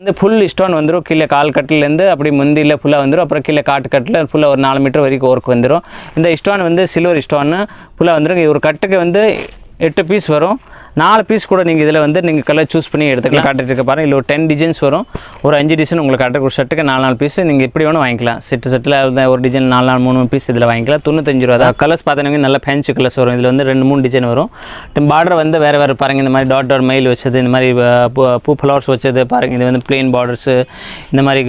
வந்து full stone வந்துடும் கீழே கால் கட்டிலேருந்து அப்படி முந்தியில் ஃபுல்லாக வந்துடும் அப்புறம் கீழே காட்டு கட்டில் ஃபுல்லாக ஒரு நாலு மீட்டர் வரைக்கும் ஒர்க் வந்துடும் இந்த ஸ்டோன் வந்து சில்வர் ஸ்டோன்னு ஃபுல்லாக வந்துடும் ஒரு கட்டுக்கு வந்து எட்டு பீஸ் வரும். நாலு பீஸ் கூட நீங்கள் இதில் வந்து நீங்கள் கலர் சூஸ் பண்ணி எடுத்துக்கலாம். காட்டிட்டு இருக்க பாருங்க. இல்லை ஒரு டென் டிசைன்ஸ் வரும். ஒரு அஞ்சு டிசைன் உங்களுக்கு காட்டுற ஒரு ஷர்ட்டுக்கு நாலு நாலு பீஸ் நீங்கள் எப்படி வேணும் வாங்கிக்கலாம். செட்டு செட்டில் ஒரு டிசைன் நாலு நாலு மூணு பீஸ் இதில் வாங்கிக்கலாம். தொண்ணூத்தஞ்சு ரூபா தான். கலர்ஸ் பார்த்தீங்கன்னா நல்ல ஃபேன்சி கலர்ஸ் வரும். இதில் வந்து ரெண்டு மூணு டிசைன் வரும். பார்டர் வந்து வேறு வேறு பாருங்க. இந்த மாதிரி டாட் டாட் மயில் வச்சது இந்த மாதிரி பூ பூ ஃப்ளவர்ஸ் வச்சது பாருங்க. இது வந்து பிளெயின் பார்டர்ஸு இந்த மாதிரி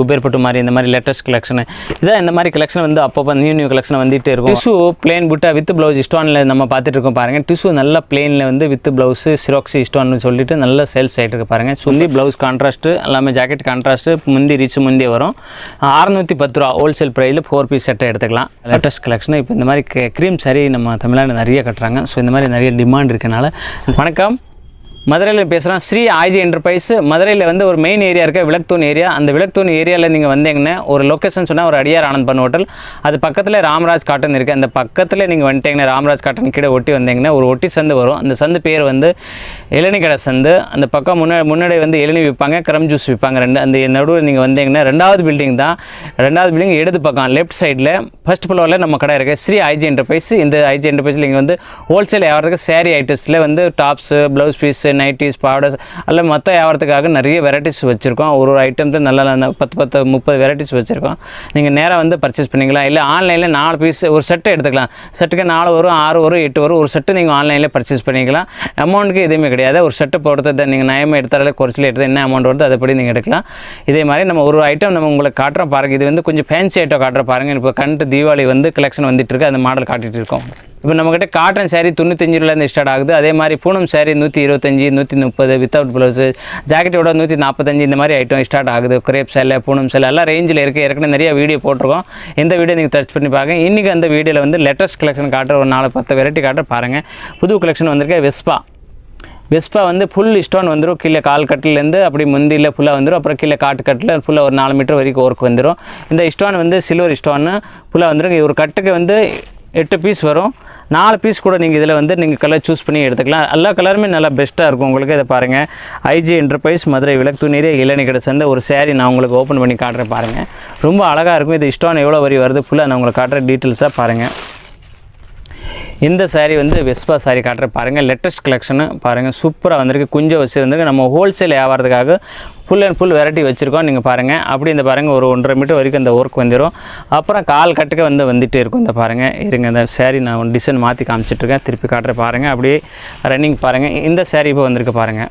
குபேர் பட்டு மாதிரி இந்த மாதிரி லேட்டஸ்ட் கலெக்ஷன் இதான் இந்த மாதிரி கலெக்ஷன் வந்து அப்பப்போ நியூ நியூ கலெக்ஷன் வந்துகிட்டே இருக்கும். டிஷ்யூ பிளேன் புட்டா வித் ப்ளவுஸ் ஸ்டோனில் நம்ம பார்த்துட்டு இருக்கோம் பாருங்க. டிஷ்யூ நல்ல பிளேனில் வந்து வித் ப்ளவுஸு சிராக்ஸி ஸ்டோன்னு சொல்லிட்டு நல்ல சேல்ஸ் ஆகிட்டு இருக்கு சுந்தி ப்ளவுஸ் கான்ட்ராஸ்ட்டு எல்லாமே ஜாக்கெட் கான்ட்ராஸ்ட்டு முந்தி ரிச் முந்தி வரும். அறநூற்றி பத்து ரூபா ஹோல்சேல் ப்ரைஸில் ஃபோர் பீஸ் செட்டை எடுத்துக்கலாம். லேட்டஸ்ட் கலெக்ஷன் இப்போ இந்த மாதிரி க்ரீம் சரி நம்ம தமிழ்நாடு நிறைய கட்டுறாங்க. ஸோ இந்த மாதிரி நிறைய டிமாண்ட் இருக்கனால வணக்கம். மதுரையில் பேசுகிறோம் ஸ்ரீ ஆய்ஜி என்டர்பிரைஸ் மதுரையில் வந்து ஒரு மெயின் ஏரியா இருக்குது விளக்தூன் ஏரியா அந்த விளக்தூன் ஏரியாவில் நீங்கள் வந்தீங்கன்னா ஒரு லொக்கேஷன் சொன்னால் ஒரு அடியார் ஆனந்த் பண்ண ஹோட்டல் அது பக்கத்தில் ராமராஜ் காட்டன் இருக்குது அந்த பக்கத்தில் நீங்கள் வந்துட்டீங்கன்னா ராமராஜ் காட்டன் கீழே ஒட்டி வந்தீங்கன்னா ஒரு ஒட்டி சந்து வரும். அந்த சந்து பேர் வந்து இளநிக்கடை கடை சந்து. அந்த பக்கம் முன்னாடி முன்னாடி வந்து இளநீ விற்பாங்க கிரம் ஜூஸ் விற்பாங்க ரெண்டு அந்த நடுவில் நீங்கள் வந்தீங்கன்னா ரெண்டாவது பில்டிங் தான். ரெண்டாவது பில்டிங் இடது பக்கம் லெஃப்ட் சைடில் ஃபஸ்ட் ஃப்ளோரில் நம்ம கடை இருக்குது ஸ்ரீ ஐஜி என்டர்பிரைஸ் இந்த ஐஜி என்டர்பிரைஸில் நீங்கள் வந்து ஹோல்சேல் வியாபாரத்துக்கு சேரீ ஐட்டம்ஸில் வந்து டாப்ஸு ப்ளவுஸ் பீஸு நைட்டிஸ் பாவடர்ஸ் அல்ல மொத்த வியாபாரத்துக்காக நிறைய வெரைட்டிஸ் வச்சுருக்கோம். ஒரு ஒரு ஐட்டம் நல்ல நல்ல பத்து பத்து முப்பது வெரைட்டிஸ் வச்சுருக்கோம். நீங்கள் நேராக வந்து பர்ச்சேஸ் பண்ணிக்கலாம். இல்லை ஆன்லைனில் நாலு பீஸ் ஒரு செட்டு எடுத்துக்கலாம். செட்டுக்கு நாலு வரும் ஆறு வரும் எட்டு வரும். ஒரு செட்டு நீங்கள் ஆன்லைனில் பர்ச்சேஸ் பண்ணிக்கலாம். அமௌண்ட்டுக்கு எதுவுமே கிடையாது. ஒரு செட்டு போடுறது நீங்கள் நயமாக எடுத்தாலே குறைச்சல் எடுத்து என்ன அமௌண்ட் வருது அதுபடி நீங்கள் எடுக்கலாம். இதே மாதிரி நம்ம ஒரு ஐட்டம் நம்ம உங்களுக்கு காட்டுறோம் பாருங்கள் இது வந்து கொஞ்சம் ஃபேன்சி ஐட்டம் காட்டுறோம் பாருங்கள் இப்போ கண்டு தீபாவளி வந்து கலெக்ஷன் வந்துட்டு இருக்கு. அந்த மாடல் காட்டிட்டு இருக்கோம். இப்போ நம்மக்கிட்ட காட்டன் சாரீ தொண்ணூத்தஞ்சு ரூபாயிலேருந்து ஸ்டார்ட் ஆகுது. அதே மாதிரி பூனம் சாரீ நூற்றி இருபத்தஞ்சி நூற்றி முப்பது வித்தவுட் ப்ளவுஸு ஜாக்கெட்டோட நூற்றி நாற்பத்தஞ்சு இந்த மாதிரி ஐட்டம் ஸ்டார்ட் ஆகுது. கிரேப் சேலை பூனம் சேலை எல்லாம் ரேஞ்சில் இருக்குது ஏற்கனவே நிறைய வீடியோ போட்டிருக்கோம். இந்த வீடியோ நீங்கள் சர்ச் பண்ணி பாருங்க. இன்றைக்கி அந்த வீடியோவில் வந்து லேட்டஸ்ட் கலெக்ஷன் காட்டுற ஒரு நாலு பத்து வெரைட்டி காட்டுற பாருங்கள் புது கலெக்ஷன் வந்திருக்க. வெஸ்பா வெஸ்பா வந்து ஃபுல் ஸ்டோன் வந்துடும் கீழே கால் கட்டிலேருந்து அப்படி முந்தியில் ஃபுல்லாக வந்துடும் அப்புறம் கீழே காட்டு கட்டில் ஃபுல்லாக ஒரு நாலு மீட்டர் வரைக்கும் ஒர்க் வந்துடும் இந்த ஸ்டோன் வந்து சில்வர் ஸ்டோன்னு ஃபுல்லாக வந்துடும் ஒரு கட்டுக்கு வந்து எட்டு பீஸ் வரும். நாலு பீஸ் கூட நீங்கள் இதில் வந்து நீங்கள் கலர் சூஸ் பண்ணி எடுத்துக்கலாம். எல்லா கலருமே நல்லா பெஸ்ட்டாக இருக்கும். உங்களுக்கு இதை பாருங்கள் ஐஜி என்டர்பிரைஸ் மதுரை விளக்கு துணியே இளநி கடை சேர்ந்த ஒரு சேரீ நான் உங்களுக்கு ஓப்பன் பண்ணி காட்டுறேன் பாருங்கள் ரொம்ப அழகாக இருக்கும். இது இஷ்டம் எவ்வளோ வரி வருது? ஃபுல்லாக நான் உங்களுக்கு காட்டுற டீட்டெயில்ஸாக பாருங்கள் இந்த சாரீ வந்து வெஸ்பா saree காட்டுற பாருங்கள் லேட்டஸ்ட் கலெக்ஷனு பாருங்கள் சூப்பராக வந்திருக்கு. கொஞ்சம் வச்சுருந்துருக்கு நம்ம ஹோல்சேல் வியாபாரத்துக்காக ஃபுல் அண்ட் ஃபுல் வெரைட்டி வச்சுருக்கோம். நீங்கள் பாருங்கள் அப்படி இந்த பாருங்கள் ஒரு ஒன்றரை மீட்டர் வரைக்கும் இந்த ஒர்க் வந்துடும் அப்புறம் கால் கட்டுக்க வந்து வந்துகிட்டே இருக்கும். இந்த பாருங்கள் இருங்க. இந்த saree நான் டிசைன் மாற்றி காமிச்சிட்ருக்கேன் திருப்பி காட்டுற பாருங்கள் அப்படியே ரன்னிங் பாருங்கள் இந்த saree இப்போ வந்திருக்கு பாருங்கள்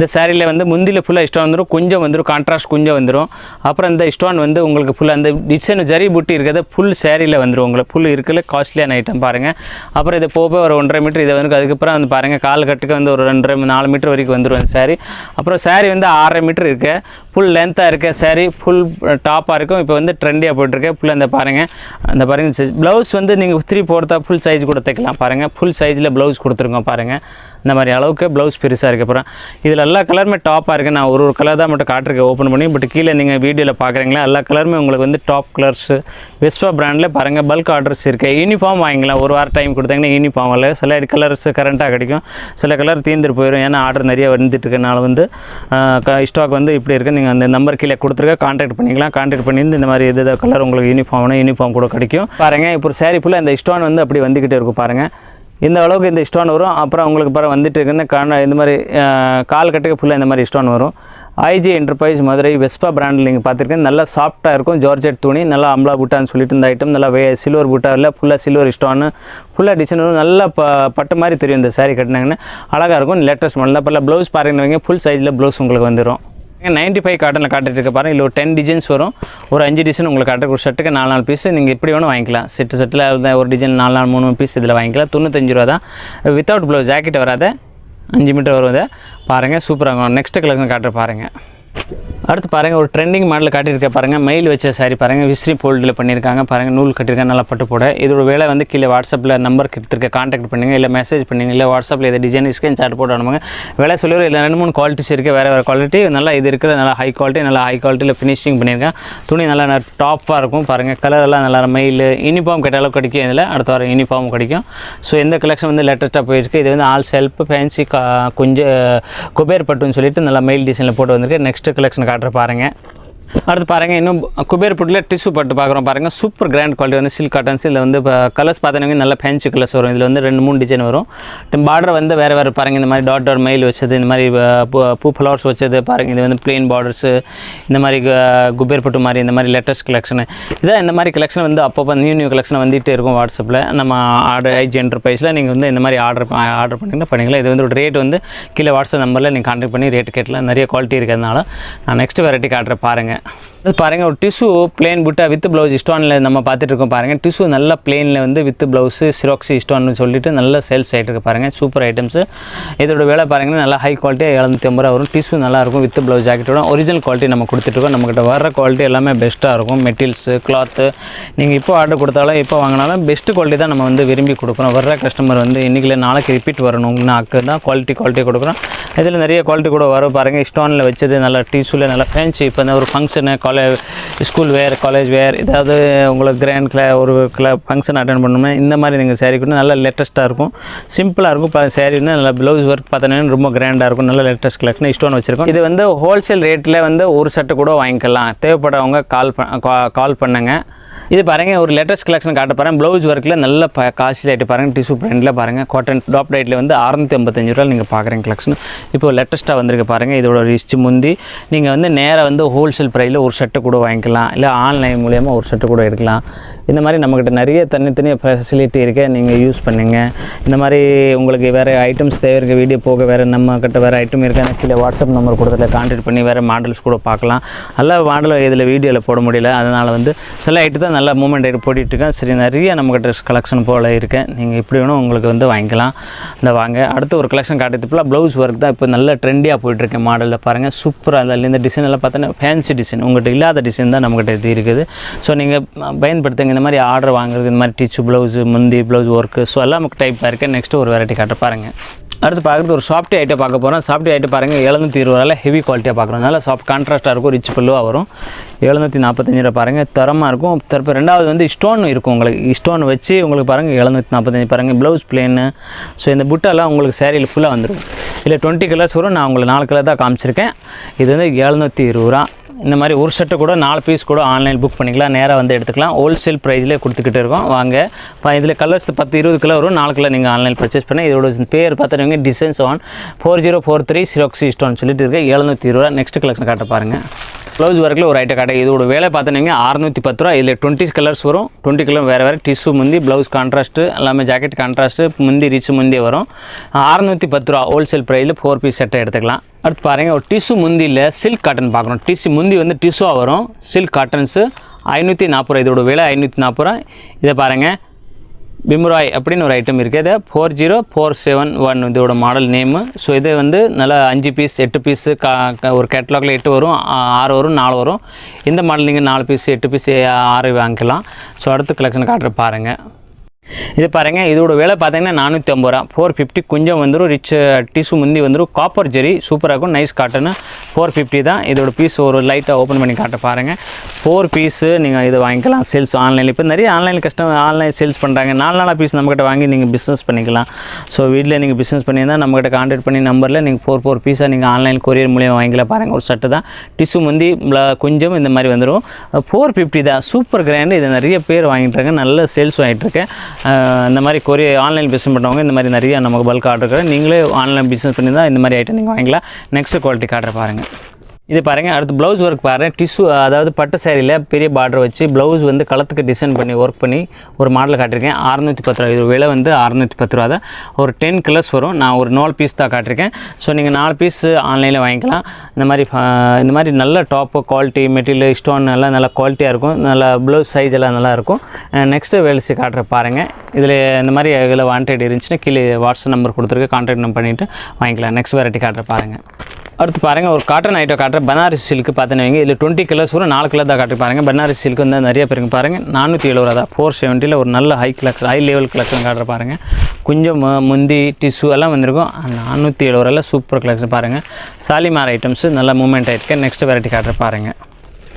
இந்த சாரியில் வந்து முந்தியில் ஃபுல்லாக ஸ்டோன் வந்துடும் கொஞ்சம் வந்துடும் கான்ட்ராஸ்ட் கொஞ்சம் வந்துடும் அப்புறம் இந்த ஸ்டோன் வந்து உங்களுக்கு ஃபுல்லாக அந்த டிசைன் ஜரி புட்டி இருக்கிறத ஃபுல் சாரியில் வந்துடும் உங்களுக்கு ஃபுல் இருக்கல காஸ்ட்லியான ஐட்டம் பாருங்கள் அப்புறம் இதை போக போக ஒரு ஒன்றரை மீட்டர் இதை வந்து அதுக்கப்புறம் வந்து பாருங்கள் கால் கட்டுக்கு வந்து ஒரு ரெண்டரை நாலு மீட்டர் வரைக்கும் வந்துடும் அந்த சாரி அப்புறம் சாரி வந்து ஆறரை மீட்டர் இருக்குது ஃபுல் லென்த்தாக இருக்க சாரி ஃபுல் டாப்பாக இருக்கும். இப்போ வந்து ட்ரெண்டியாக போட்டிருக்கேன் ஃபுல்லாக அந்த பாருங்கள் அந்த பாருங்கள் ப்ளவுஸ் வந்து நீங்கள் த்ரீ போடுறதா ஃபுல் சைஸ் கூட தைக்கலாம். பாருங்கள் ஃபுல் சைஸில் ப்ளவுஸ் கொடுத்துருக்கோம் பாருங்கள் இந்த மாதிரி அளவுக்கு ப்ளவுஸ் பெருசாக இருக்கப்புறம் அப்புறம் இதில் எல்லா கலருமே டாப்பாக இருக்குது நான் ஒரு ஒரு கலர் தான் மட்டும் காட்டுறேன் ஓப்பன் பண்ணி பட் கீழே நீங்கள் வீடியோவில் பார்க்குறீங்களா எல்லா கலருமே உங்களுக்கு வந்து டாப் கலர்ஸு விஸ்வா பிராண்டில் பாருங்கள் பல்க் ஆர்டர்ஸ் இருக்குது யூனிஃபார்ம் வாங்கிக்கலாம். ஒரு வாரம் டைம் கொடுத்தாங்கன்னா யூனிஃபார்ம் இல்லை. சில கலர்ஸ் கரண்ட்டாக கிடைக்கும். சில கலர் தீர்ந்துட்டு போயிடும் ஏன்னா ஆர்டர் நிறைய வந்துட்டு இருக்கனால வந்து ஸ்டாக் வந்து இப்படி இருக்குது நீங்கள் அந்த நம்பர் கீழே கொடுத்துருக்க கான்டாக்ட் பண்ணிக்கலாம். கான்டாக்ட் பண்ணியிருந்து இந்த மாதிரி எது கலர் உங்களுக்கு யூனிஃபார்ம் யூனிஃபார்ம் கூட கிடைக்கும். பாருங்கள் இப்போ ஒரு ஃபுல்லாக இந்த ஸ்டோன் வந்து அப்படி வந்துக்கிட்டே இருக்கும் பாருங்கள் இந்த அளவுக்கு இந்த ஸ்டோன் வரும். அப்புறம் உங்களுக்கு பிறகு வந்துட்டு இருக்குன்னு காண இந்த மாதிரி கால் கட்டுக்கு ஃபுல்லாக இந்த மாதிரி ஸ்டோன் வரும். ஐஜி என்டர்பிரைஸ் மதுரை வெஸ்பா பிராண்டில் நீங்கள் பார்த்துருக்கேன் நல்லா சாஃப்ட்டாக இருக்கும் ஜார்ஜெட் துணி நல்லா அம்பலா பூட்டான்னு சொல்லிட்டு இந்த ஐட்டம் நல்லா வே சில்வர் பூட்டா இல்லை ஃபுல்லாக சில்வர் ஸ்டோனு ஃபுல்லாக டிசைன் வரும். நல்லா ப பட்டு மாதிரி தெரியும் இந்த சாரீ கட்டினாங்கன்னா. அழகாக இருக்கும் லேட்டஸ்ட் மாடல் அப்போ ப்ளவுஸ் பாருங்க வைங்க ஃபுல் சைஸில் ப்ளவுஸ் உங்களுக்கு வந்துடும் நைன்ட்டி ஃபைவ் காட்டனில் காட்டிட்டு இருக்க பாருங்கள் இல்லை ஒரு டென் டிசைன்ஸ் வரும். ஒரு அஞ்சு டிசைன் உங்களுக்கு காட்டுற ஒரு ஷர்ட்டுக்கு நாலு நாலு பீஸ் நீங்கள் எப்படி வேணும் வாங்கிக்கலாம். செட்டு செட்டில் ஒரு டிசைன் நாலு நாலு மூணு பீஸ் இதில் வாங்கிக்கலாம். தொண்ணூத்தஞ்சு ரூபா தான். வித்தவுட் ப்ளவுஸ் ஜாக்கெட் வராத. அஞ்சு மீட்டர் வருவதை பாருங்கள் சூப்பராக இருக்கும். நெக்ஸ்ட் கலெக்ஷன் காட்டுற பாருங்கள் அடுத்து பாருங்கள் ஒரு ட்ரெண்டிங் மாடல் காட்டியிருக்க பாருங்கள் மெயில் வச்ச சாரி பாருங்கள் விஸ்ரி ஃபோல்டில் பண்ணியிருக்காங்க. பாருங்கள் நூல் கட்டியிருக்காங்க நல்லா பட்டு போட. இதோட வேலை வந்து கீழே வாட்ஸ்அப்பில் நம்பர் எடுத்துருக்க காண்டாக்ட் பண்ணுங்க இல்லை மெசேஜ் பண்ணுங்கள் இல்லை வாட்ஸ்அப்பில் இதை டிசைன் ஸ்கேன் சார்ட் போட்டு அனுப்புங்க. வேலை சொல்லுவோம் இல்லை ரெண்டு மூணு குவாலிட்டிஸ் இருக்குது வேறு வேறு குவாலிட்டி நல்லா இது இருக்கிற நல்லா ஹை குவாலிட்டி நல்லா ஹை குவாலிட்டியில் ஃபினிஷிங் பண்ணியிருக்கேன் துணி நல்லா டாப்பாக இருக்கும். பாருங்கள் கலரெல்லாம் நல்லா மெயில் யூனிஃபார்ம் கேட்ட அளவு கிடைக்கும் இதில். அடுத்த வாரம் யூனிஃபார்ம் கிடைக்கும். ஸோ இந்த கலெக்ஷன் வந்து லேட்டஸ்ட்டாக போயிருக்கு. இது வந்து ஆல் செல்ஃப் ஃபேன்சி கொஞ்சம் குபேர் பட்டுன்னு சொல்லிட்டு நல்லா மெயில் டிசைனில் போட்டு வந்திருக்கு. நெக்ஸ்ட் கலெக்ஷன் காட்டுற பாருங்கள் அடுத்து பாருங்கள் இன்னும் குபேர் புட்டில் டிஷ்யூ பட்டு பார்க்குறோம். பாருங்கள் சூப்பர் கிராண்ட் குவாலிட்டி வந்து சில்க் காட்டன்ஸ் இதில் வந்து இப்போ கலர்ஸ் பார்த்தீங்கன்னா நல்ல ஃபேன்சி கலர்ஸ் வரும். இதில் வந்து ரெண்டு மூணு டிசைன் வரும். பார்டர் வந்து வேறு வேறு பாருங்கள் இந்த மாதிரி டாட் டாட் மெயில் வச்சது இந்த மாதிரி பூ பூ ஃப்ளவர்ஸ் வச்சது பாருங்கள் இது வந்து பிளெயின் பார்டர்ஸு இந்த மாதிரி குபேர் புட்டு மாதிரி இந்த மாதிரி லேட்டஸ்ட் கலெக்ஷனு இதான் இந்த மாதிரி கலெக்ஷன் வந்து அப்பப்போ நியூ நியூ கலெக்ஷன் வந்துகிட்டே இருக்கும் வாட்ஸ்அப்பில் நம்ம ஆர்டர் ஐஜி என்டர்பிரைஸில் நீங்கள் வந்து இந்த மாதிரி ஆர்டர் ஆர்டர் பண்ணிங்கன்னா பண்ணிக்கலாம். இது வந்து ஒரு ரேட் வந்து கீழே வாட்ஸ்அப் நம்பரில் நீங்கள் கான்டாக்ட் பண்ணி ரேட் கேட்டலாம். நிறைய குவாலிட்டி இருக்கிறதுனால நான் நெக்ஸ்ட் வெரைட்டி காட்டுறேன் பாருங்கள் பாருங்கள் ஒரு டிஷ்யூ பிளேன் புட்டா வித் ப்ளவுஸ் ஸ்டோனில் நம்ம பார்த்துட்டு இருக்கோம் பாருங்கள் டிஷ்யூ நல்ல பிளேனில் வந்து வித் ப்ளவுஸு சிரோக்ஸி ஸ்டோன்னு சொல்லிட்டு நல்ல சேல்ஸ் ஆகிட்டு இருக்கு பாருங்கள் சூப்பர் ஐட்டம்ஸு இதோட வேலை பாருங்கன்னா நல்லா ஹை குவாலிட்டி எழுநூற்றி ஐம்பது ரூபா வரும். டிஷ்யூ நல்லா இருக்கும் வித் ப்ளவுஸ் ஜாக்கெட்டோட ஒரிஜினல் குவாலிட்டி நம்ம கொடுத்துட்ருக்கோம். நம்மக்கிட்ட வர குவாலிட்டி எல்லாமே பெஸ்ட்டாக இருக்கும். மெட்டீரியல்ஸு கிளாத்து நீங்கள் இப்போ ஆர்டர் கொடுத்தாலும் இப்போ வாங்கினாலும் பெஸ்ட்டு குவாலிட்டி தான் நம்ம வந்து விரும்பி கொடுக்குறோம் வர்ற கஸ்டமர் வந்து இன்றைக்கி நாளைக்கு ரிப்பீட் வரணும்னு அக்கு தான் குவாலிட்டி குவாலிட்டி கொடுக்குறோம் இதில் நிறைய குவாலிட்டி கூட வரும் பாருங்கள் ஸ்டோனில் வச்சது நல்லா டிஷ்யூவில் நல்லா ஃபேன்சி இப்போ இந்த ஒரு function college school wear college wear ஏதாவது உங்களுக்கு கிராண்ட் கிளா ஒரு கிளா ஃபங்க்ஷன் அட்டன் பண்ணணும்னா இந்த மாதிரி நீங்கள் சேரீ கூட நல்லா லேட்டஸ்ட்டாக இருக்கும். சிம்பிளாக இருக்கும். இப்போ சேரீனா நல்லா ப்ளவுஸ் ஒர்க் பார்த்தோன்னா ரொம்ப கிராண்டாக இருக்கும். நல்ல லேட்டஸ்ட் கலெக்ஷன் ஸ்டோன் வச்சுருக்கோம். இது வந்து ஹோல்சேல் ரேட்டில் வந்து ஒரு சட்டை கூட வாங்கிக்கலாம். தேவைப்படுறவங்க கால் கால் பண்ணுங்கள் இது பாருங்கள் ஒரு லேட்டஸ்ட் கலெக்ஷன் காட்ட பாருங்கள் ப்ளவுஸ் ஒர்க்கில் நல்ல ப காஸ்ட்லி ஆகிட்டு பாருங்கள் டிஷ்யூ பிரிண்டில் பாருங்கள் காட்டன் டாப் டைட்டில் வந்து அறநூற்றி ஐம்பத்தஞ்சு ரூபா நீங்கள் பார்க்குறீங்க கலெக்ஷன் இப்போ லேட்டஸ்ட்டாக வந்திருக்கு பாருங்கள் இதோட ரிஸ்ட் முந்தி. நீங்கள் வந்து நேராக வந்து ஹோல்சேல் ப்ரைஸில் ஒரு ஷர்ட்டு கூட வாங்கிக்கலாம். இல்லை ஆன்லைன் மூலியமாக ஒரு ஷர்ட்டு கூட எடுக்கலாம். இந்த மாதிரி நம்மக்கிட்ட நிறைய தனித்தனியாக ஃபெசிலிட்டி இருக்கு நீங்கள் யூஸ் பண்ணுங்கள் இந்த மாதிரி உங்களுக்கு வேறு ஐட்டம்ஸ் தேவை இருக்க வீடியோ போக வேறு நம்ம கிட்ட வேறு ஐட்டம் இருக்கான கீழே வாட்ஸ்அப் நம்பர் கொடுத்துல கான்டாக்ட் பண்ணி வேறு மாடல்ஸ் கூட பார்க்கலாம். நல்ல மாடல் இதில் வீடியோவில் போட முடியல. அதனால் வந்து சில ஐட்டு தான் நல்லா மூமெண்ட் ஆகிட்டு போட்டுட்டு இருக்கேன். சரி நிறைய நம்மக்கிட்ட கலெக்ஷன் போல் இருக்கேன் நீங்கள் எப்படி வேணும் உங்களுக்கு வந்து வாங்கிக்கலாம். இந்த வாங்க. அடுத்து ஒரு கலெக்ஷன் காட்டுறதுப்பில் ப்ளவுஸ் ஒர்க் தான் இப்போ நல்ல ட்ரெண்டியாக போயிட்டுருக்கேன் மாடலில் பாருங்கள் சூப்பராக அதில் இந்த டிசைன் எல்லாம் பார்த்தோன்னா ஃபேன்சி டிசைன் உங்கள்கிட்ட இல்லாத டிசைன் தான் நம்மக்கிட்ட இது இருக்குது. ஸோ நீங்கள் பயன்படுத்துங்க. இந்த மாதிரி ஆர்டர் வாங்குறது இந்த மாதிரி டிச்சு ப்ளவுஸு முந்தி ப்ளவுஸ் ஒர்க்கு ஸோ எல்லாம் நமக்கு டைப்பாக இருக்குது நெக்ஸ்ட்டு ஒரு வெரைட்டி காட்ட பாருங்கள் அடுத்து பார்க்குறது ஒரு சாஃப்ட் ஐட்டம் பார்க்க போகிறோம் சாஃப்ட் ஐட்டம் பாருங்கள் எழுநூற்றி இருபது ஹெவி குவாலிட்டியாக பார்க்குறோம். நல்லா சாஃப்ட் கான்ட்ராஸ்ட்டாக இருக்கும் ரிச் பில்லுவாக வரும். எழுநூற்றி நாற்பத்தஞ்சு ரூபா பாருங்கள் தரமாக இருக்கும். திருப்ப ரெண்டாவது வந்து ஸ்டோன் இருக்கும் உங்களுக்கு. ஸ்டோன் வச்சு உங்களுக்கு பாருங்கள் எழுநூற்றி நாற்பத்தஞ்சு பாருங்கள் ப்ளவுஸ் பிளேனு ஸோ இந்த புட்டெல்லாம் உங்களுக்கு சேரீயில் ஃபுல்லாக வந்துடும் இல்லை டுவெண்ட்டி கலர்ஸ் வரும். நான் உங்களுக்கு நாலு கலர் தான் காமிச்சிருக்கேன். இது வந்து எழுநூற்றி இருபது ரூபா. இந்த மாதிரி ஒரு செட்டை கூட நாலு பீஸ் கூட ஆன்லைன் புக் பண்ணிக்கலாம். நேராக வந்து எடுத்துக்கலாம். ஹோல்சேல் ப்ரைஸ்லேயே கொடுத்துக்கிட்டு இருக்கோம். வாங்க. இப்போ இதில் கலர்ஸ் பத்து இருபது கலர் வரும். நாலு கலர் நீங்கள் ஆன்லைன் பர்ச்சேஸ் பண்ணி இதோட பேர் பார்த்துருவீங்க designs one four zero four three சிரோக்ஸி stone சொல்லிட்டு இருக்கு. எழுநூற்றி இருபது ரூபா. நெக்ஸ்ட் கலெக்ஷன் காட்ட பாருங்கள் ப்ளவுஸ் ஒர்க்கில் ஒரு ஐட்டம் கடை. இதோட வேலை பார்த்தீங்கன்னா அறுநூற்றி பத்து ரூபா. இதில் டுவெண்ட்டி கலர்ஸ் வரும். டுவெண்ட்டி கலர் வேறு வேறு டிஷ்யூ முந்தி ப்ளவுஸ் கான்ட்ராஸ்ட்டு எல்லாமே ஜாக்கெட் கான்ட்ராஸ்ட்டு முந்தி ரிச் முந்தி வரும். அறுநூற்றி பத்து ரூபா ஹோல்சேல் ப்ரைஸில் ஃபோர் பீஸ் செட்டை எடுத்துக்கலாம். அடுத்து பாருங்கள் ஒரு டிஷ்யூ முந்தியில் சில்க் காட்டன் பார்க்குறோம் டிஷ்யூ முந்தி வந்து டிஷ்யூவாக வரும். சில்க் காட்டன்ஸு ஐநூற்றி நாற்பது ரூபா. இதோட விலை ஐநூற்றி நாற்பது ரூபா. இதை பாருங்கள் பிம்ராய் அப்படின்னு ஒரு ஐட்டம் இருக்குது இதை four zero four seven one இதோட மாடல் நேமு ஸோ இது வந்து நல்லா அஞ்சு பீஸ் எட்டு பீஸு கா க- ஒரு கேட்லாகில் எட்டு வரும் ஆறு வரும் நாலு வரும். இந்த மாடல் நீங்கள் நாலு பீஸ் எட்டு பீஸ் ஆறு வாங்கிக்கலாம். ஸோ அடுத்த கலெக்ஷன் காட்டுற பாருங்கள் இது பாருங்கள் இதோட விலை பார்த்தீங்கன்னா நானூற்றி ஐம்பது ரூபா. ஃபோர் ஃபிஃப்டி கொஞ்சம் வந்துடும் ரிச் டிஷ்யூ முந்தி வந்துடும் காப்பர் ஜெரி சூப்பராக இருக்கும் நைஸ் காட்டனு ஃபோர் ஃபிஃப்டி தான் இதோட பீஸ் ஒரு லைட்டாக ஓப்பன் பண்ணி காட்ட பாருங்கள் ஃபோர் பீஸு நீங்கள் இது வாங்கிக்கலாம். சேல்ஸ் ஆன்லைனில் இப்போ நிறைய ஆன்லைன் கஸ்டமர் ஆன்லைன் சேல்ஸ் பண்ணுறாங்க நாலு நாளாக பீஸ் நம்மக்கிட்ட வாங்கி நீங்கள் பிஸ்னஸ் பண்ணிக்கலாம். ஸோ வீட்டில் நீங்கள் பிஸ்னஸ் பண்ணியிருந்தால் நம்மக்கிட்ட கான்டாக்ட் பண்ணி நம்பரில் நீங்கள் ஃபோர் ஃபோர் பீஸாக நீங்கள் ஆன்லைன் கொரியர் மூலியம் வாங்கிக்கலாம். பாருங்கள் ஒரு சட்டை தான். டிஷ்யூ முந்தி கொஞ்சம் இந்த மாதிரி வந்துடும் ஃபோர் ஃபிஃப்டி தான். சூப்பர் கிராண்டு இது நிறைய பேர் வாங்கிட்டு இருக்காங்க. நல்ல சேல்ஸ் வாங்கிட்டு இருக்கேன் இந்த மாதிரி கொரியர் ஆன்லைன் பிஸ்னஸ் பண்ணுறவங்க இந்த மாதிரி நிறைய நமக்கு பல்க் ஆர்டர் இருக்கிறேன் நீங்களே ஆன்லைன் பிஸ்னஸ் பண்ணி தான் இந்த மாதிரி ஐட்டம் நீங்கள் வாங்கிக்கலாம். நெக்ஸ்ட் குவாலிட்டி காட்டுற பாருங்கள் இது பாருங்கள் அடுத்து ப்ளவுஸ் ஒர்க் பாருங்கள் டிஷ்யூ அதாவது பட்டு சேரீயில் பெரிய பார்டர் வச்சு ப்ளவுஸ் வந்து களத்துக்கு டிசைன் பண்ணி ஒர்க் பண்ணி ஒரு மாடல் காட்டியிருக்கேன். அறநூற்றி பத்து ரூபா. இது விலை வந்து அறநூற்றி பத்து ரூபா தான். ஒரு டென் கலர்ஸ் வரும். நான் ஒரு நாலு பீஸ் தான் காட்டியிருக்கேன். ஸோ நீங்கள் நாலு பீஸ் ஆன்லைனில் வாங்கிக்கலாம். இந்த மாதிரி இந்த மாதிரி நல்ல டாப்பு குவாலிட்டி மெட்டீரியல் ஸ்டோன் எல்லாம் நல்லா குவாலிட்டியாக இருக்கும். நல்லா ப்ளவுஸ் சைஸ் எல்லாம் நல்லா இருக்கும். நெக்ஸ்ட்டு வேல்சி காட்டுற பாருங்கள் இதில் இந்த மாதிரி இதில் வாண்டட் இருந்துச்சுன்னா கீழே வாட்ஸ்அப் நம்பர் கொடுத்துருக்கு. கான்டாக்ட் நம்பர் பண்ணிவிட்டு வாங்கிக்கலாம். நெக்ஸ்ட் வெரைட்டி காட்டுற பாருங்கள் அடுத்து பாருங்கள் ஒரு காட்டன் ஐட்டம் காட்டுற பனாரஸ் சில்க்கு பார்த்தீங்கன்னா இல்லை இதில் டுவெண்ட்டி கலர்ஸ் வரும் நாலு கலர் தான் காட்டு பாருங்கள் பனாரஸ் சில்க் வந்து நிறைய பேருக்கு பாருங்கள் நானூற்றி எழுபது தான். ஃபோர் செவன்ட்டியில் ஒரு நல்ல high collection high level collection காட்டுற பாருங்கள் கொஞ்சம் முந்தி டிஷ்யூ எல்லாம் வந்திருக்கும். நானூற்றி எழுபது ரூபாயில் சூப்பர் கலெக்ஷன் பாருங்கள் சாலிமார் ஐட்டம்ஸு நல்ல மூமெண்ட் ஆகிருக்கு நெக்ஸ்ட் வெரைட்டி காட்டுற பாருங்கள்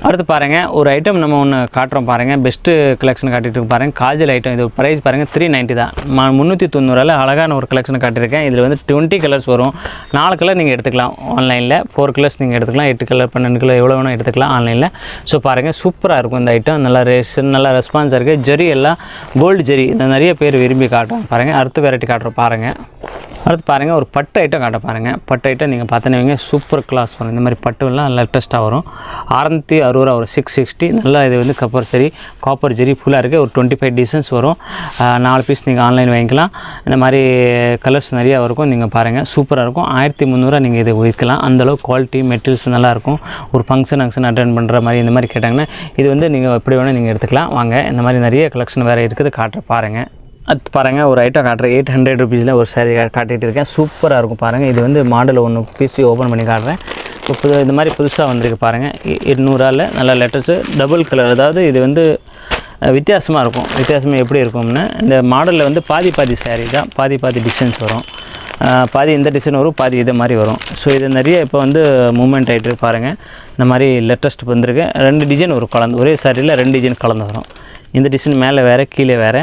அடுத்து பாருங்கள் ஒரு ஐட்டம் நம்ம ஒன்று காட்டுறோம் பாருங்கள் பெஸ்ட்டு கலெக்ஷன் காட்டிட்டு பாருங்கள் காஜல் ஐட்டம் இது ப்ரைஸ் பாருங்கள் த்ரீ நைன்ட்டி தான். ம முந்நூற்றி தொண்ணூறுல அழகான ஒரு கலெக்ஷன் காட்டியிருக்கேன். இதில் வந்து டுவெண்ட்டி கலர்ஸ் வரும். நாலு கலர் நீங்கள் எடுத்துக்கலாம் ஆன்லைனில் ஃபோர் கலர்ஸ் நீங்கள் எடுத்துக்கலாம். எட்டு கலர் பன்னெண்டு கலர் எவ்வளோ வேணும் எடுத்துக்கலாம் ஆன்லைனில் ஸோ பாருங்கள் சூப்பராக இருக்கும் இந்த ஐட்டம் நல்லா ரெஸ் நல்லா ரெஸ்பான்ஸாக இருக்குது ஜெரி எல்லாம் கோல்டு ஜெரி இந்த நிறைய பேர் விரும்பி காட்டுறோம் பாருங்கள் அடுத்த வெரைட்டி காட்டுறோம் பாருங்கள் அடுத்து பாருங்கள் ஒரு பட்டு ஐட்டம் காட்ட பாருங்கள் பட்டு ஐட்டம் நீங்கள் பார்த்தீங்கன்னா சூப்பர் கிளாஸ் வரும் இந்த மாதிரி பட்டுலாம் லேட்டஸ்ட்டாக வரும். அறநூற்றி அறுபது ரூபா ஒரு சிக்ஸ் சிக்ஸ்டி நல்லா இது வந்து கப்பர் சரி காப்பர் ஜெரி ஃபுல்லாக இருக்குது ஒரு டுவெண்ட்டி ஃபைவ் டிசைன்ஸ் வரும் நாலு பீஸ் நீங்கள் ஆன்லைன் வாங்கிக்கலாம். இந்த மாதிரி கலர்ஸ் நிறையா இருக்கும். நீங்கள் பாருங்கள் சூப்பராக இருக்கும். ஆயிரத்தி முந்நூறுரூவா நீங்கள் இது விற்கலாம் அந்தளவு குவாலிட்டி மெட்டீரியல்ஸ் நல்லாயிருக்கும் ஒரு ஃபங்க்ஷன் ஃபங்க்ஷன் அட்டன் பண்ணுற மாதிரி இந்த மாதிரி கேட்டாங்கன்னா இது வந்து நீங்கள் எப்படி வேணால் நீங்கள் எடுத்துக்கலாம். வாங்க இந்த மாதிரி நிறைய கலெக்ஷன் வேறு இருக்குது காட்டுற பாருங்கள் அது பாருங்கள் ஒரு ஐட்டம் காட்டுறேன் எயிட் ஹண்ட்ரட் ருபீஸில் ஒரு saree காட்டிகிட்டு இருக்கேன். சூப்பராக இருக்கும் பாருங்கள் இது வந்து மாடல் ஒன்று பீஸ் ஓப்பன் பண்ணி காட்டுறேன். இப்போ புது இந்த மாதிரி புதுசாக வந்திருக்கு பாருங்கள் எட்நூறால் நல்ல லெட்டர்ஸு டபுள் கலர் அதாவது இது வந்து வித்தியாசமாக இருக்கும். வித்தியாசமாக எப்படி இருக்கும்னா. இந்த மாடலில் வந்து பாதி பாதி சேரீ தான். பாதி பாதி டிசைன்ஸ் வரும். பாதி இந்த டிசைன் வரும் பாதி இது மாதிரி வரும். ஸோ இது நிறைய இப்போ வந்து மூமெண்ட் ஆகிட்டு பாருங்கள் இந்த மாதிரி லேட்டஸ்ட் வந்திருக்கு. ரெண்டு டிசைன் ஒரு கலந்து ஒரே சாரியில் ரெண்டு டிசைன் கலந்து வரும். இந்த டிசைன் மேலே வேறு கீழே வேறு.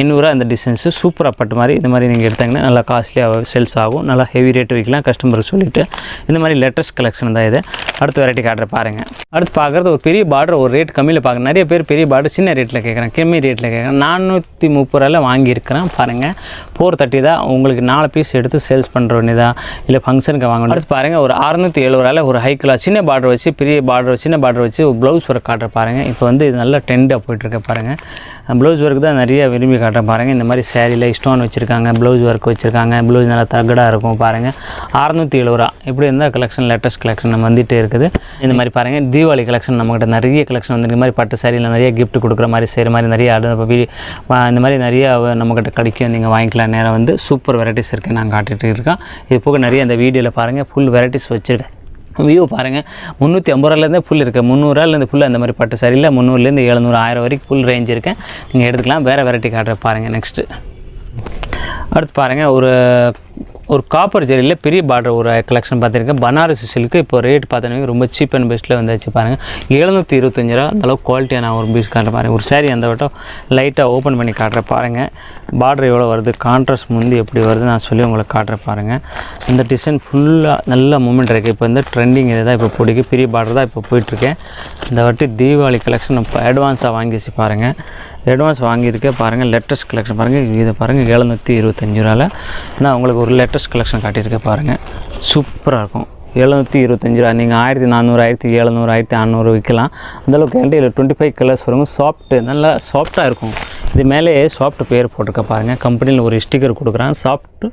எண்ணூறுரூவா அந்த டிசைன்ஸு சூப்பராக பட்டு மாதிரி இந்த மாதிரி நீங்கள் எடுத்தாங்கன்னா நல்லா காஸ்ட்லியாக சேல்ஸ் ஆகும். நல்லா ஹெவி ரேட் விற்கலாம் கஸ்டமருக்கு சொல்லிவிட்டு இந்த மாதிரி லேட்டஸ்ட் கலெக்ஷன் தான் இது. அடுத்த வெரைட்டி காட்டுற பாருங்கள் அடுத்து பார்க்குறது ஒரு பெரிய பார்டர் ஒரு ரேட் கம்மியில் பார்க்குறேன் நிறைய பேர் பெரிய பார்டர் சின்ன ரேட்டில் கேட்குறேன் கம்மி ரேட்டில் கேட்குறேன் நானூற்றி முப்பது ரூபாயில் வாங்கியிருக்கிறேன் பாருங்கள் ஃபோர் தேர்ட்டி தான் உங்களுக்கு நாலு பீஸ் எடுத்து சேல்ஸ் பண்ணுற வேண்டியதா? இல்லை ஃபங்க்ஷனுக்கு வாங்கணும். அடுத்து பாருங்கள் ஒரு அறுநூற்றி எழுபது ரூபாயில் ஒரு ஹை கிளாஸ் சின்ன பார்டர் வச்சு பெரிய பார்டர் சின்ன பார்டர் வச்சு ஒரு ப்ளவுஸ் ஒர்க் காட்டுற பாருங்கள் இப்போ வந்து இது நல்லா ட்ரெண்டாக போயிட்டுருக்கு பாருங்கள் ப்ளவுஸ் ஒர்க் தான் நிறைய விரும்பி காட்டுறேன் பாருங்கள் இந்த மாதிரி சேரீல ஸ்டோன் வச்சுருக்காங்க ப்ளவுஸ் ஒர்க் வச்சுருக்காங்க. ப்ளவுஸ் நல்லா தகடாக இருக்கும் பாருங்கள் அறநூற்றி எழுபது ரூபா. இப்படி இருந்தால் கலெக்ஷன் லேட்டஸ்ட் கலெக்ஷன் நம்ம வந்துகிட்டே இருக்குது. இந்த மாதிரி பாருங்கள் தீபாவளி கலெக்ஷன் நம்மகிட்ட நிறைய கலெக்ஷன் வந்து இந்த மாதிரி பட்டு சேரீல நிறைய கிஃப்ட் கொடுக்குற மாதிரி செய்கிற மாதிரி நிறைய ஆடு இந்த மாதிரி நிறைய நம்மக்கிட்ட கிடைக்கும். நீங்கள் வாங்கிக்கலாம். நேரம் வந்து சூப்பர் வெரைட்டிஸ் இருக்குது நான் காட்டிகிட்டு இருக்கேன். இது போக நிறைய இந்த வீடியோவில் பாருங்கள் ஃபுல் வெரைட்டிஸ் வச்சுருக்கேன். வியூ பாருங்கள் முந்நூற்றி ஐம்பது ரூபாலேருந்தே ஃபுல் இருக்குது முந்நூறுரூவாலேருந்து ஃபுல் அந்த மாதிரி பட்டு சரியில்லை முந்நூறுலேருந்து எழுநூறு ஆயிரம் வரைக்கும் ஃபுல் ரேஞ்ச் இருக்குது நீங்கள் எடுத்துக்கலாம். வேறு வெரைட்டி காட்டுற பாருங்கள் நெக்ஸ்ட்டு அடுத்து பாருங்கள் ஒரு ஒரு காப்பர் ஜெரியில் பெரிய பார்டர் ஒரு கலெக்ஷன் பார்த்துருக்கேன். பனாரசி சில்க்கு இப்போ ரேட் பார்த்தீங்கன்னா ரொம்ப சீப் அண்ட் பெஸ்ட்டில் வந்துச்சு பாருங்கள் எழுநூற்றி இருபத்தஞ்சி ரூபா. அந்தளவுக்கு குவாலிட்டியான ஒரு பீஸ் காட்டுற பாருங்கள் ஒரு சாரி அந்த வட்டம் லைட்டாக ஓப்பன் பண்ணி காட்டுற பாருங்கள் பார்டர் எவ்வளோ வருது? கான்ட்ராஸ்ட் முந்தி எப்படி வருது நான் சொல்லி உங்களுக்கு காட்டுற பாருங்கள் இந்த டிசைன் ஃபுல்லாக நல்ல மூமெண்ட் இருக்குது இப்போ வந்து ட்ரெண்டிங் இது தான் இப்போ பிடிக்கும் பெரிய பார்டர் தான் இப்போ போயிட்டுருக்கேன் இந்த வாட்டி தீபாவளி கலெக்ஷன் இப்போ அட்வான்ஸாக வாங்கிச்சு பாருங்கள் அட்வான்ஸ் வாங்கியிருக்கேன் பாருங்கள் லேட்டஸ்ட் கலெக்ஷன் பாருங்கள் இதை பாருங்கள் எழுநூற்றி இருபத்தஞ்சி ரூபாவில் நான் உங்களுக்கு ஒரு லேட்டஸ்ட் கலெக்ஷன் காட்டியிருக்கேன் பாருங்கள் சூப்பராக இருக்கும். எழுநூற்றி இருபத்தஞ்சி ரூபா. நீங்கள் ஆயிரத்தி நானூறு ஆயிரத்தி எழுநூறு ஆயிரத்தி அறநூறு விற்கலாம் அந்தளவுக்கு இல்லை டுவெண்ட்டி ஃபைவ் கலர்ஸ் வரும் சாஃப்ட்டு நல்லா சாஃப்ட்டாக இருக்கும். இது மேலே சாஃப்ட் பேர் போட்டிருக்க பாருங்கள் கம்பெனியில் ஒரு ஸ்டிக்கர் கொடுக்குறான். சாஃப்ட்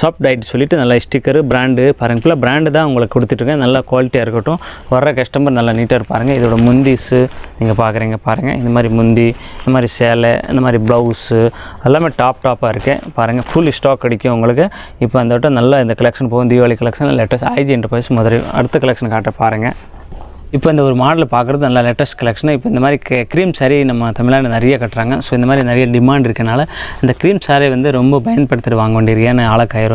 சாஃப்ட் டைட் சொல்லிட்டு நல்லா ஸ்டிக்கரு பிராண்டு பாருங்க. ஃபுல்லாக பிராண்டு தான் உங்களுக்கு கொடுத்துட்ருக்கேன் நல்லா குவாலிட்டியாக இருக்கட்டும். வர்ற கஸ்டமர் நல்லா நீட்டாக இருப்பாருங்க. இதோட முந்திஸு நீங்கள் பார்க்குறீங்க பாருங்கள் இந்த மாதிரி முந்தி இந்த மாதிரி சேலை இந்த மாதிரி ப்ளவுஸு எல்லாமே டாப் டாப்பாக இருக்குது பாருங்கள் ஃபுல் ஸ்டாக் கிடைக்கும் உங்களுக்கு. இப்போ அந்த வட்டம் நல்லா இந்த கலெக்ஷன் போகும். Deepavali collection latest IG enterprise Madurai அடுத்த கலெக்ஷன் காட்ட பாருங்கள் இப்போ இந்த ஒரு மாடல் பார்க்குறது நல்லா லேட்டஸ்ட் கலெக்ஷன் இப்போ இந்த மாதிரி க்ரீம் சாரீ நம்ம தமிழ்நாடு நிறைய கட்டுறாங்க. ஸோ இந்த மாதிரி நிறைய டிமாண்ட் இருக்கனால இந்த க்ரீம் சாரீ வந்து ரொம்ப பயன்படுத்திட்டு வாங்க வேண்டியிருக்கேன் ஏன்னா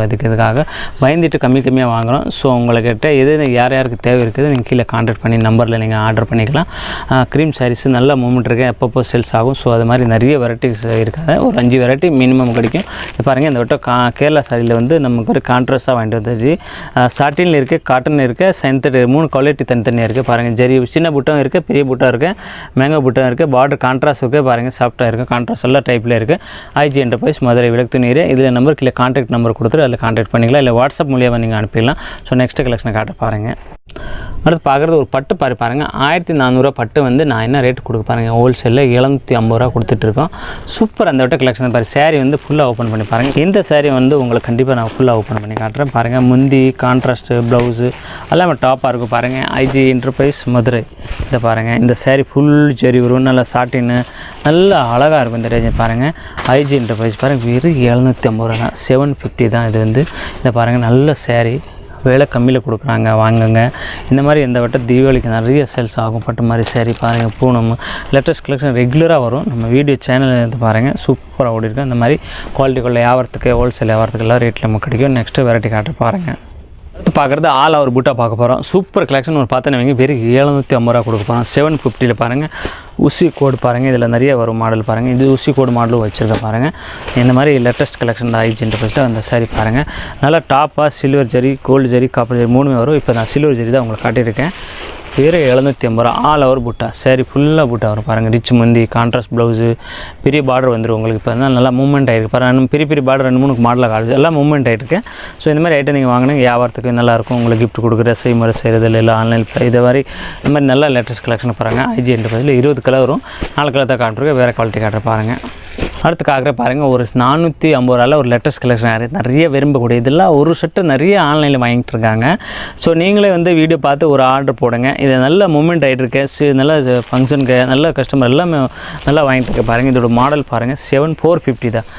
அதுக்கு இதுக்காக பயந்துட்டு கம்மி கம்மியாக வாங்குகிறோம் ஸோ உங்கள்கிட்ட எது யார் யாருக்கு தேவை இருக்குது நீங்கள் கீழே கான்டாக்ட் பண்ணி நம்பரில் நீங்கள் ஆர்டர் பண்ணிக்கலாம். க்ரீம் சாரீஸ் நல்ல மூமெண்ட் இருக்குது எப்பப்போ சேல்ஸ் ஆகும். ஸோ அது மாதிரி நிறைய வெரைட்டிஸ் இருக்காது. ஒரு அஞ்சு வெரைட்டி மினிமம் கிடைக்கும். பாருங்கள் இந்த வட்டம் கா கேரளா சாரியில் வந்து நமக்கு ஒரு கான்ட்ராஸ்ட்டாக வாங்கிட்டு வந்துச்சு சாட்டின் இருக்குது காட்டன் இருக்குது சென்தட் மூணு குவாலிட்டி தனித்தனியாக இருக்குது பாருங்கள் ஜரி சின்ன புட்டம் இருக்குது பெரிய புட்டம் இருக்குது மேங்கோ புட்டம் இருக்குது பார்டர் கான்ட்ராஸ்ட் இருக்குது பாருங்கள் சாஃப்ட்டாக இருக்குது கான்ட்ராஸ்ட் எல்லா டைப்பில் இருக்குது ஐஜி என்டர்பிரைஸ் மதுரை விளக்கு நீர் இதில் நம்பருக்கு கீழே கான்டாக்ட் நம்பர் கொடுத்துட்டு அதில் கான்டாக்ட் பண்ணிக்கலாம். இல்லை வாட்ஸ்அப் மூலியமாக நீங்கள் அனுப்பிடலாம். ஸோ நெக்ஸ்ட் கலெக்ஷனை காட்ட பாருங்கள் அடுத்து பார்க்குறது ஒரு பட்டு பாரு பாருங்கள் ஆயிரத்தி நானூறுரூவா பட்டு வந்து நான் என்ன ரேட் கொடுக்க பாருங்கள் ஹோல்சேலில் எழுநூற்றி ஐம்பது ரூபா கொடுத்துட்ருக்கோம் சூப்பர் அந்த விட்ட கலெக்ஷன் பாரு. சேரீ வந்து ஃபுல்லாக ஓப்பன் பண்ணி பாருங்கள் இந்த சேரீ வந்து உங்களுக்கு கண்டிப்பாக நான் ஃபுல்லாக ஓப்பன் பண்ணி காட்டுறேன் பாருங்கள் முந்தி கான்ட்ராஸ்ட்டு ப்ளவுஸு எல்லாமே டாப்பாக இருக்கும் பாருங்கள் ஐஜி இன்டர்பிரைஸ் மதுரை. இதை பாருங்கள் இந்த சேரீ ஃபுல் ஜெரி வரும் நல்லா சாட்டின்னு நல்லா அழகாக இருக்கும் இந்த ரேஞ்சு பாருங்கள் ஐஜி இன்டர்பிரைஸ் பாருங்கள் வெறும் எழுநூற்றி ஐம்பது ரூபா தான். செவன் ஃபிஃப்டி தான் இது வந்து. இதை பாருங்கள் நல்ல சேரீ விலை கம்மியில் கொடுக்குறாங்க வாங்குங்க. இந்த மாதிரி இந்த வட்டம் தீபாவளிக்கு நிறைய சேல்ஸ் ஆகும். பட்டு மாதிரி சரி பாருங்கள் பூனம் லேட்டஸ்ட் கலெக்ஷன் ரெகுலராக வரும். நம்ம வீடியோ சேனல் எடுத்து பாருங்கள் சூப்பராக ஓடி இருக்கு இந்த மாதிரி குவாலிட்டிக்குள்ள வியாபாரத்துக்கு ஹோல்சேல் வியாபாரத்துக்கு எல்லாம் ரேட்டில் நமக்கு கிடைக்கும். நெக்ஸ்ட்டு வெரைட்டி காட்ட பாருங்கள் பார்க்குறது ஆல் அவர் பூட்டாக பார்க்க போகிறோம் சூப்பர் கலெக்ஷன் ஒரு பார்த்தோன்னு நீங்கள் வெறும் எழுநூற்றி ஐம்பது ரூபா கொடுக்க போகிறோம் செவன் ஃபிஃப்டியில் பாருங்கள் உசி கோடு பாருங்கள் இதில் நிறைய வரும் மாடல் பாருங்கள் இது உசி கோடு மாடலும் வச்சுருக்க பாருங்கள் இந்த மாதிரி லேட்டஸ்ட் கலெக்ஷன் தான் ஐஜி இன்டர்ஃபேஸில் அந்த சாரி பாருங்கள் நல்லா டாப்பாக silver zari gold zari copper zari மூணுமே வரும். இப்போ நான் சில்வர் ஜரி தான் உங்களுக்கு காட்டியிருக்கேன். வெறும் எழுநூற்றி ஐம்பது ரூபா. ஆல் ஓவர் புட்டா. சரி ஃபுல்லாக புட்டா வரும். பாருங்கள் ரிச் முந்தி கான்ட்ராஸ்ட் ப்ளவுஸு பெரிய பார்டர் வந்துடும் உங்களுக்கு. இப்போ தான் நல்லா மூவ்மெண்ட் ஆகிருக்கு பாருங்கள் இன்னும் பெரிய பெரிய பார்டர் ரெண்டு மூணு மாடலாக காட்டுது. எல்லாம் மூவ்மெண்ட் ஆகிருக்கு ஸோ இந்த மாதிரி ஐட்டம் நீங்கள் வாங்கினா வியாபாரத்துக்கு நல்லாயிருக்கும். உங்களுக்கு கிஃப்ட் கொடுக்குற செய்முறை செய்கிறது இல்லை ஆன்லைன் இது மாதிரி இந்த மாதிரி நல்லா லேட்டஸ்ட் கலெக்ஷன் பாருங்கள் ஐஜி என்டர்பிரைஸில் இருபது கலர் வரும். நாலு கலர் தான் காட்டுருக்கு வேறு குவாலிட்டி காட்டுற பாருங்கள் அடுத்து காக்கிற பாருங்கள் ஒரு நானூற்றி ஐம்பது ரூபாயில் ஒரு லெட்டர்ஸ் கலெக்ஷன் நிறைய நிறைய விரும்பக்கூடிய இதெல்லாம் ஒரு செட்டு நிறைய ஆன்லைனில் வாங்கிட்டு இருக்காங்க ஸோ நீங்களே வந்து வீடியோ பார்த்து ஒரு ஆர்டர் போடுங்க. இது நல்ல மூமெண்ட் ஆகிட்டு இருக்கு நல்ல ஃபங்க்ஷனுக்கு நல்ல கஸ்டமர் எல்லாமே நல்லா வாங்கிட்டு இருக்கு பாருங்கள் இதோட மாடல் பாருங்கள் செவன் ஃபோர் ஃபிஃப்டி தான்.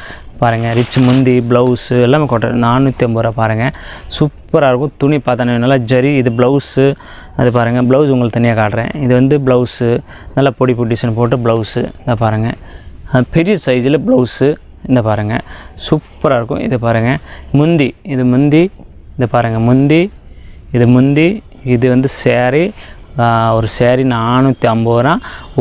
பாருங்கள் ரிச் முந்தி ப்ளவுஸு எல்லாமே கொட்ட நானூற்றி ஐம்பது ரூபா பாருங்கள் சூப்பராக இருக்கும். துணி பார்த்தோன்னே நல்லா ஜரி இது ப்ளவுஸு அது பாருங்கள் ப்ளவுஸ் உங்களுக்கு தனியாக காட்டுறேன். இது வந்து ப்ளவுஸு நல்லா பொடி பொடி டிசைன் போட்டு ப்ளவுஸு இதை பாருங்கள் பெரிய சைஸில் ப்ளவுஸு இந்த பாருங்கள் சூப்பராக இருக்கும். இது பாருங்கள் முந்தி இது முந்தி இது பாருங்கள் முந்தி இது முந்தி இது வந்து சேரீ ஒரு சேரீ நானூற்றி ஐம்பது ரூபா.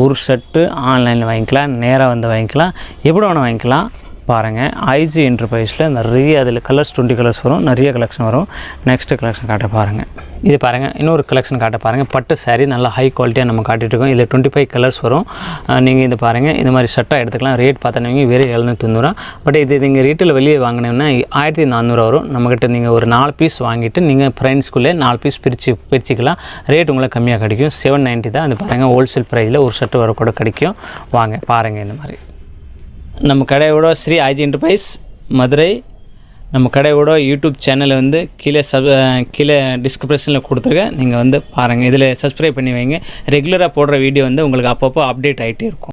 ஒரு ஷர்ட்டு ஆன்லைனில் வாங்கிக்கலாம். நேராக வந்து வாங்கிக்கலாம். எப்படி வேணால் வாங்கிக்கலாம். பாருங்கள் ஐஜி என்டர்பிரைஸில் நிறைய அதில் கலர்ஸ் டுவெண்ட்டி கலர்ஸ் வரும். நிறைய கலெக்ஷன் வரும். நெக்ஸ்ட்டு கலெக்ஷன் காட்ட பாருங்கள் இது பாருங்கள் இன்னொரு கலெக்ஷன் காட்ட பாருங்கள் பட்டு சாரீ நல்லா ஹை குவாலிட்டியாக நம்ம காட்டிட்டு இருக்கோம். இதில் டுவெண்ட்டி ஃபைவ் கலர்ஸ் வரும் நீங்கள் இது பாருங்கள் இந்த மாதிரி ஷர்ட்டாக எடுத்துக்கலாம். ரேட் பார்த்தோன்னே வெறும் எழுநூத்தொண்ணூறுவா பட் இது நீங்கள் ரீட்டில் வெளியே வாங்கினீங்கன்னா ஆயிரத்தி நானூறு வரும். நம்மக்கிட்ட நீங்கள் ஒரு நாலு பீஸ் வாங்கிட்டு நீங்கள் ஃப்ரெண்ட்ஸ்குள்ளே நாலு பீஸ் பிரித்து பிரிச்சுக்கலாம். ரேட் உங்களுக்கு கம்மியாக கிடைக்கும். செவன் நைன்ட்டி தான். அது பாருங்கள் ஹோல்சேல் ப்ரைஸில் ஒரு ஷர்ட் வர கூட கிடைக்கும். வாங்க பாருங்கள் இந்த மாதிரி. நம்ம கடையோட ஸ்ரீ ஆஜி என்டர்பிரைஸ் மதுரை. நம்ம கடையோட யூடியூப் சேனலை வந்து கீழே சப் கீழே டிஸ்கிரிப்ஷனில் கொடுத்துருக்கேன் நீங்கள் வந்து பாருங்கள் இதில் சப்ஸ்கிரைப் பண்ணி வைங்க. ரெகுலராக போடுற வீடியோ வந்து உங்களுக்கு அப்பப்போ அப்டேட் ஆகிட்டே இருக்கும்.